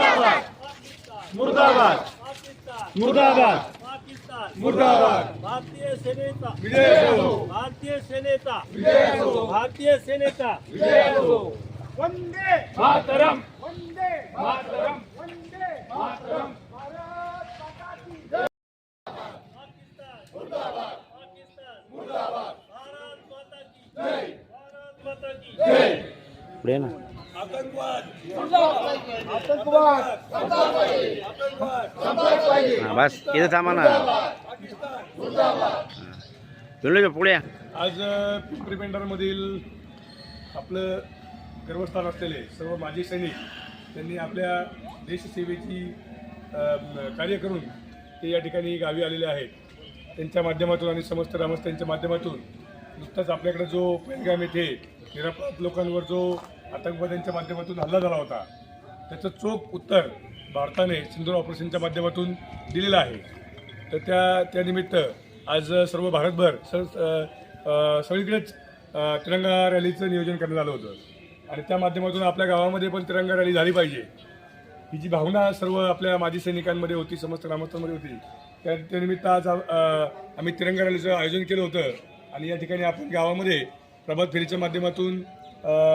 मुर्दाबाद. मुर्दाबाद. मुर्दाबाद. पाकिस्तान मुर्दाबाद. भारतीय सेनेचा. विजय असो भारतीय सेनेचा. विजय असो भारतीय सेनेचा. विजय असो वंदे. मातरम. वंदे. मातरम. वंदे. मातरम. पाकिस्तान. हा बस इथं थांबा ना. पिंडू पुढे या. आज पिंपरी पेंढारमधील आपलं गर्वस्थान असलेले सर्व माजी सैनिक त्यांनी आपल्या देशसेवेची कार्य करून ते या ठिकाणी गावी आलेले आहेत. त्यांच्या माध्यमातून आणि समस्त ग्रामस्थांच्या माध्यमातून नुकताच आपल्याकडे जो पेलगाम येथे निरापराध लोकांवर जो आतंकवाद्यांच्या माध्यमातून हल्ला झाला होता. त्याचं चोख उत्तर भारताने सिंधूर ऑपरेशनच्या माध्यमातून दिलेलं आहे. तर त्या त्यानिमित्त आज सर्व भारतभर स सगळीकडेच तिरंगा रॅलीचं नियोजन करण्यात आलं होतं. आणि त्या माध्यमातून आपल्या गावामध्ये पण तिरंगा रॅली झाली पाहिजे. ही जी भावना सर्व आपल्या माजी सैनिकांमध्ये होती समस्त ग्रामस्थांमध्ये होती त्या त्यानिमित्त आज आम्ही तिरंगा रॅलीचं आयोजन केलं होतं. आणि या ठिकाणी आपण गावामध्ये प्रभात फेरीच्या माध्यमातून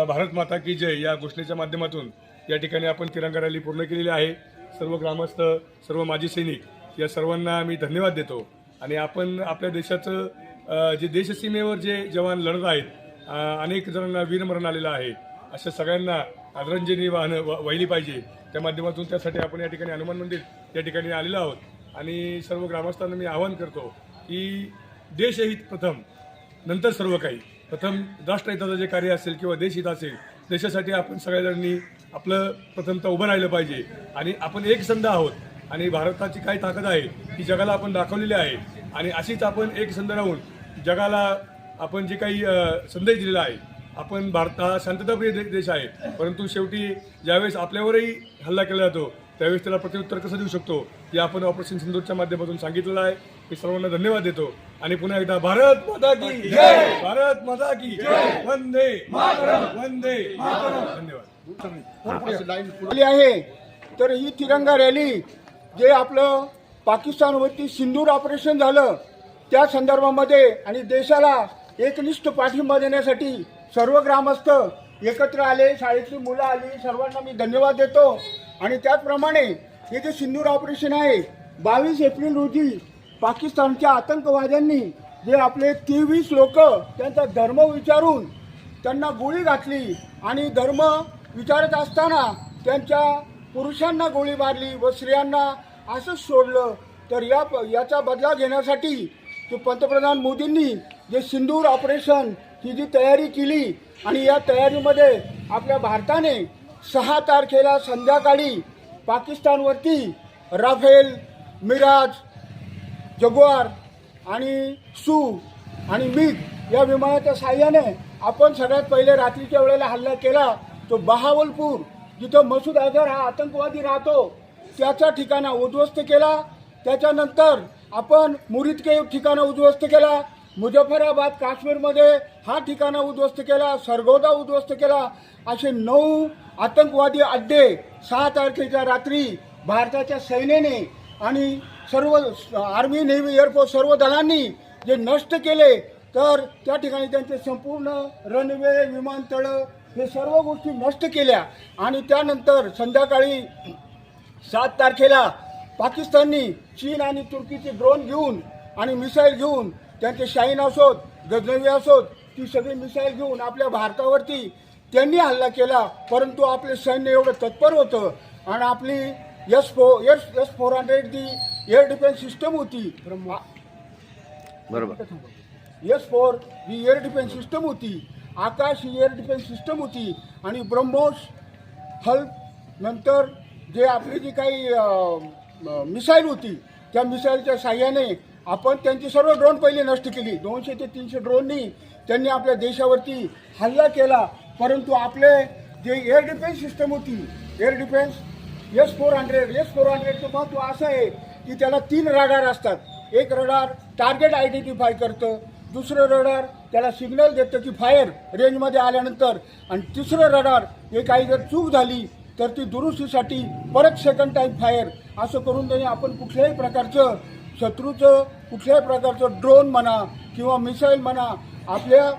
भारत माता की जय या घोषणेच्या माध्यमातून या ठिकाणी आपण तिरंगा रॅली पूर्ण केलेली आहे. सर्व ग्रामस्थ सर्व माजी सैनिक या सर्वांना मी धन्यवाद देतो. आणि आपण आपल्या देशाचं जे देशसीमेवर जे जवान लढत आहेत अनेक जणांना वीरमरण आलेलं आहे. अशा सगळ्यांना आदरांजली वाहनं व- वाहिली पाहिजे. त्या माध्यमातून त्यासाठी आपण या ठिकाणी हनुमान मंदिर या ठिकाणी आलेलो आहोत. आणि सर्व ग्रामस्थांना मी आवाहन करतो की देशहित प्रथम नंतर सर्व काही. प्रथम राष्ट्रहिताचं जे कार्य असेल किंवा देशहित असेल देशासाठी आपण सगळ्याजणांनी आपलं प्रथमतः उभं राहिलं पाहिजे. आणि आपण एक संध आहोत आणि भारताची काय ताकद आहे ती जगाला आपण दाखवलेली आहे. आणि अशीच आपण एक संध राहून जगाला आपण जे काही संदेश दिलेला आहे आपण भारत हा शांतताप्रिय देश आहे. परंतु शेवटी ज्यावेळेस आपल्यावरही हल्ला केला जातो त्यावेळेस त्याला प्रत्युत्तर कसं देऊ शकतो? हे आपण ऑपरेशन सिंधूरच्या माध्यमातून सांगितलेलं आहे. मी सर्वांना धन्यवाद देतो. आणि पुन्हा एकदा भारत माता की जय! भारत माता की जय! वंदे वंदे धन्यवाद. आहे. तर ही तिरंगा रॅली जे आपलं पाकिस्तानवरती सिंदूर ऑपरेशन झालं त्या संदर्भामध्ये आणि देशाला एकनिष्ठ पाठिंबा देण्यासाठी सर्व ग्रामस्थ एकत्र आले शाळेतली मुलं आली सर्वांना मी धन्यवाद देतो. आणि त्याचप्रमाणे हे जे सिंदूर ऑपरेशन आहे बावीस एप्रिल रोजी पाकिस्तानच्या आतंकवाद्यांनी जे आपले तेवीस लोक त्यांचा धर्म विचारून त्यांना गोळी घातली आणि धर्म विचारत असताना त्यांच्या पुरुषांना गोळी मारली व स्त्रियांना असंच सोडलं तर या याचा बदला घेण्यासाठी जे पंतप्रधान मोदींनी जे सिंदूर ऑपरेशन ही जी तयारी केली आणि या तयारीमध्ये आपल्या भारताने सहा तारखेला संध्याकाळी पाकिस्तानवरती राफेल मिराज जगुआर आणि सू आणि मिग या विमानाच्या साह्याने आपण सगळ्यात पहिले रात्रीच्या वेळेला हल्ला केला. तो बहावलपूर जिथं मसूद अझहर हा आतंकवादी राहतो त्याचा ठिकाणा उद्ध्वस्त केला. त्याच्यानंतर आपण मुरिदके ठिकाणा उद्ध्वस्त केला. मुजफ्फराबाद काश्मीरमध्ये हा ठिकाणा उद्ध्वस्त केला सरगोदा उद्ध्वस्त केला. असे नऊ आतंकवादी अड्डे सहा तारखेच्या रात्री भारताच्या सैन्याने आणि सर्व आर्मी नेव्ही एअरफोर्स सर्व दलांनी जे नष्ट केले तर त्या ठिकाणी त्यांचे संपूर्ण रनवे विमानतळं हे सर्व गोष्टी नष्ट केल्या. आणि त्यानंतर संध्याकाळी सात तारखेला पाकिस्ताननी चीन आणि तुर्कीचे ड्रोन घेऊन आणि मिसाईल घेऊन त्यांचे शाहीन असोत गजनवी असोत ती सगळी मिसाईल घेऊन आपल्या भारतावरती त्यांनी हल्ला केला. परंतु आपले सैन्य एवढं तत्पर होतं आणि आपली S four S S four hundred ती एअर डिफेन्स सिस्टम होती. बरोबर. एस फोर ही एअर डिफेन्स सिस्टम होती. आकाश ही एअर डिफेन्स सिस्टम होती. आणि ब्रह्मोस हल्प नंतर जे आपली जी काही मिसाईल होती त्या मिसाईलच्या साह्याने आपण त्यांची सर्व ड्रोन पहिले नष्ट केली. दोनशे ते तीनशे ड्रोननी त्यांनी आपल्या देशावरती हल्ला केला. परंतु आपले जे एअर डिफेन्स सिस्टम होती air defence S four hundred S four हंड्रेडचं महत्त्व असं आहे की त्याला तीन रडार असतात. एक रडार टार्गेट आयडेंटिफाय करतं दुसरं रडार त्याला सिग्नल देतं की फायर रेंजमध्ये आल्यानंतर आणि तिसरं रडार हे काही जर चूक झाली तर ती दुरुस्तीसाठी परत सेकंड टाईम फायर असं करून त्यांनी आपण कुठल्याही प्रकारचं शत्रूचं कुठल्याही प्रकारचं ड्रोन म्हणा किंवा मिसाईल म्हणा आपल्या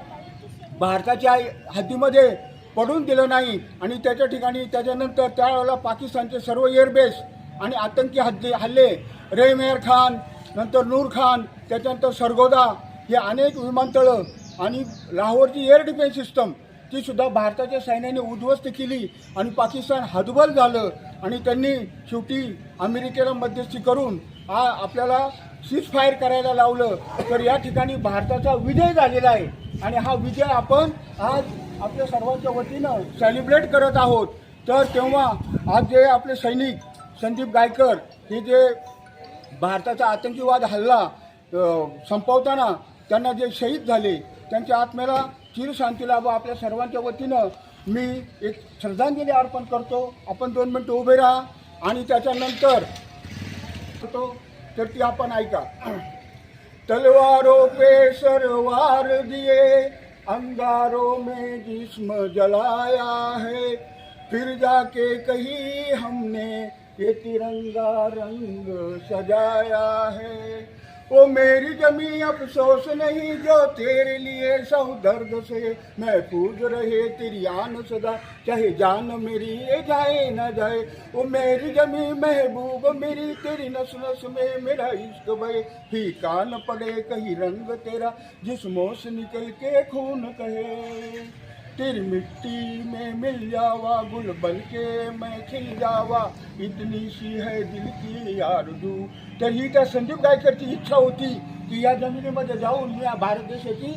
भारताच्या हद्दीमध्ये पडून दिलं नाही. आणि त्याच्या ठिकाणी त्याच्यानंतर त्यावेळेला पाकिस्तानचे सर्व एअरबेस आणि आतंकी हद्दी हल्ले रेमेर खान नंतर नूर खान त्याच्यानंतर सरगोदा हे अनेक विमानतळं आणि लाहोरची एअर डिफेन्स सिस्टम ती सुद्धा भारताच्या सैन्याने उद्ध्वस्त केली आणि पाकिस्तान हतबल झालं. आणि त्यांनी शेवटी अमेरिकेला मध्यस्थी करून हा आपल्याला सीज फायर करायला लावलं तर या ठिकाणी भारताचा विजय झालेला आहे. आणि हा विजय आपण आज आपल्या सर्वांच्या वतीनं सेलिब्रेट करत आहोत. तर तेव्हा आज जे आपले सैनिक संदीप गायकर हे जे भारताचा आतंकीवाद हल्ला संपवताना त्यांना जे शहीद झाले त्यांच्या आत्म्याला चिरशांती लाभ. आपल्या सर्वांच्या वतीनं मी एक श्रद्धांजली अर्पण करतो. आपण दोन मिनटं उभे राहा आणि त्याच्यानंतर तो तर ती आपण ऐका. तलवारों पे सरवार दिए अंगारो में जिस्म जलाया है. फिर जाके कही हमने ये तिरंगा रंग सजाया है. ओ मेरी जमी अफसोस नहीं जो तेरे लिए सौ दर्द से महफूज रहे तेरी आन सदा चाहे जान मेरी ये जाए न जाए ओ मेरी जमी महबूब मेरी तेरी नस नस में मेरा इश्क बहे ही कान पड़े कहीं रंग तेरा जिस्मों से निकल के खून कहे तेरी मिट्टी में मिल जावा गुल बन के मैं खिल जावा। इतनी सी है दिल की आरजू तर ही त्या संदीप गायकरची इच्छा होती की या जमिनीमध्ये जाऊन मी या भारत देशाची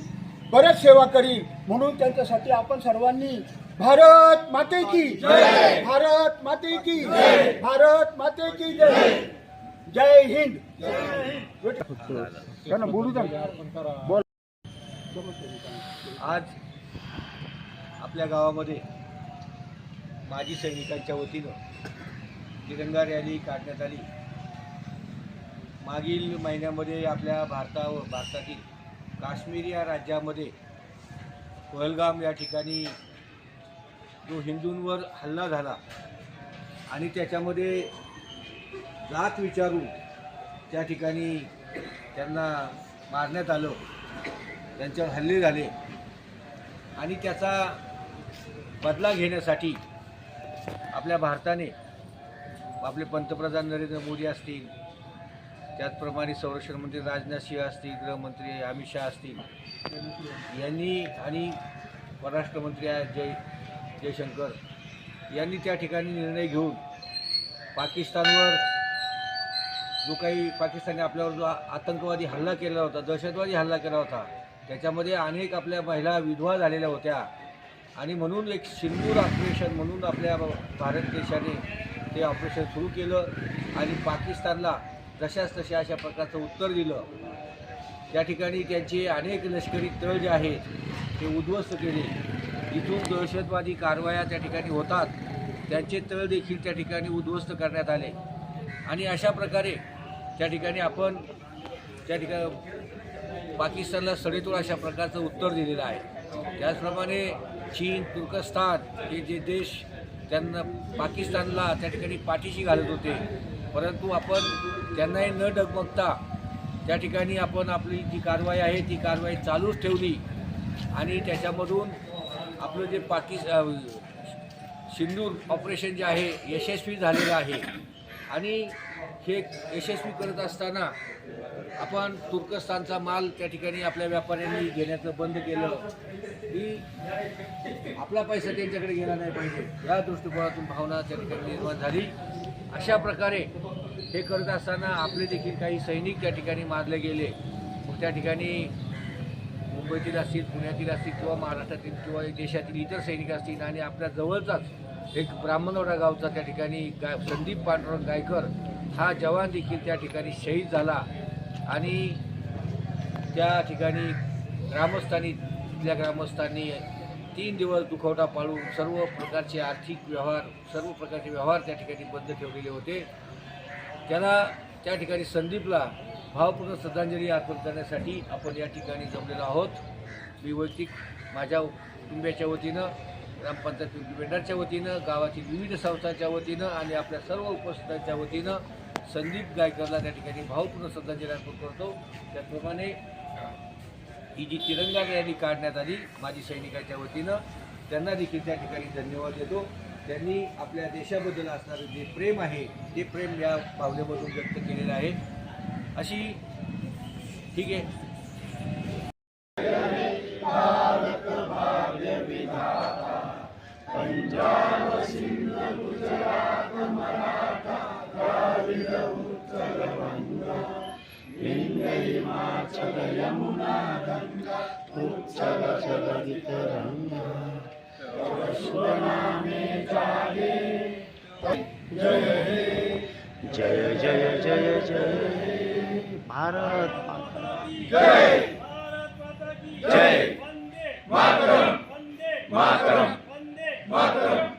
बरेच सेवा करील म्हणून त्यांच्यासाठी आपण सर्वांनी भारत माते की भारत माते की भारत माते की जय! जय हिंद! बोलू बोल आज आपल्या गावामध्ये माजी सैनिकांच्या वतीनं तिरंगा रॅली काढण्यात आली. मागील महिन्यामध्ये आपल्या भारतावर भारतातील काश्मीर या राज्यामध्ये पहलगाम या ठिकाणी जो हिंदूंवर हल्ला झाला आणि त्याच्यामध्ये जात विचारून त्या ठिकाणी त्यांना मारण्यात आलं त्यांच्यावर हल्ले झाले आणि त्याचा बदला घेण्यासाठी आपल्या भारताने आपले पंतप्रधान नरेंद्र मोदी असतील त्याचप्रमाणे संरक्षण मंत्री राजनाथ सिंह असतील गृहमंत्री अमित शहा असतील यांनी आणि परराष्ट्रमंत्री आहेत जय जयशंकर यांनी त्या ठिकाणी निर्णय घेऊन पाकिस्तानवर जो काही पाकिस्तानने आपल्यावर जो आतंकवादी हल्ला केला होता दहशतवादी हल्ला केला होता त्याच्यामध्ये अनेक आपल्या महिला विधवा झालेल्या होत्या. आणि म्हणून एक सिंदूर ऑपरेशन म्हणून आपल्या भारत देशाने ते ऑपरेशन सुरू केलं आणि पाकिस्तानला जशाच तशा अशा प्रकारचं उत्तर दिलं. त्या ठिकाणी त्यांचे अनेक लष्करी तळ जे आहेत ते उद्ध्वस्त केले. इथून दहशतवादी कारवाया त्या ठिकाणी होतात. त्यांचे तळ देखील त्या ठिकाणी उद्ध्वस्त करण्यात आले. आणि अशा प्रकारे त्या ठिकाणी आपण त्या ठिकाणी पाकिस्तानला सडेतोड अशा प्रकारचं उत्तर दिलेलं आहे. त्याचप्रमाणे चीन तुर्कस्तान हे जे देश त्यांना पाकिस्तानला त्या ठिकाणी पाठीशी घालत होते. परंतु आपण त्यांनाही न डगमगता त्या ठिकाणी आपण आपली जी कारवाई आहे ती कारवाई चालूच ठेवली. आणि त्याच्यामधून आपलं जे पाकिस् सिंदूर ऑपरेशन जे आहे यशस्वी झालेलं आहे. आणि हे यशस्वी करत असताना आपण तुर्कस्तानचा माल त्या ठिकाणी आपल्या व्यापाऱ्यांनी घेण्याचं बंद केलं. की आपला पैसा त्यांच्याकडे गेला नाही पाहिजे. या दृष्टिकोनातून भावना त्या ठिकाणी निर्माण झाली. अशा प्रकारे हे करत असताना आपले देखील काही सैनिक त्या ठिकाणी मारले गेले. मग त्या ठिकाणी मुंबईतील असतील पुण्यातील असतील किंवा महाराष्ट्रातील किंवा देशातील इतर सैनिक असतील आणि आपल्या जवळचाच एक ब्राह्मणवाडा गावचा त्या ठिकाणी गाय संदीप पांडुरंग गायकर हा जवान देखील त्या ठिकाणी शहीद झाला आणि त्या ठिकाणी ग्रामस्थांनी तिथल्या ग्रामस्थांनी तीन दिवस दुखवटा पाळून सर्व प्रकारचे आर्थिक व्यवहार सर्व प्रकारचे व्यवहार त्या ठिकाणी बंद ठेवलेले होते. त्याला त्या ठिकाणी संदीपला भावपूर्ण श्रद्धांजली अर्पण करण्यासाठी आपण या ठिकाणी जमलेलो आहोत. मी वैयक्तिक माझ्या कुटुंबियाच्या वतीनं ग्रामपंचायत पिंपरी वतीनं गावातील विविध संस्थांच्या वतीनं आणि आपल्या सर्व उपस्थितांच्या वतीनं संदीप गायकरला त्या ठिकाणी भावपूर्ण श्रद्धांजली अर्पण करतो. त्याचप्रमाणे ही जी तिरंगा रॅली काढण्यात आली माजी सैनिकांच्या वतीनं त्यांना देखील त्या ठिकाणी धन्यवाद देतो. त्यांनी आपल्या देशाबद्दल असणारं जे प्रेम आहे ते प्रेम या भावनेमधून व्यक्त केलेलं आहे. अशी ठीक आहे. जय जय जय जय भारत जय भारत जय मातरम मातरम मातरम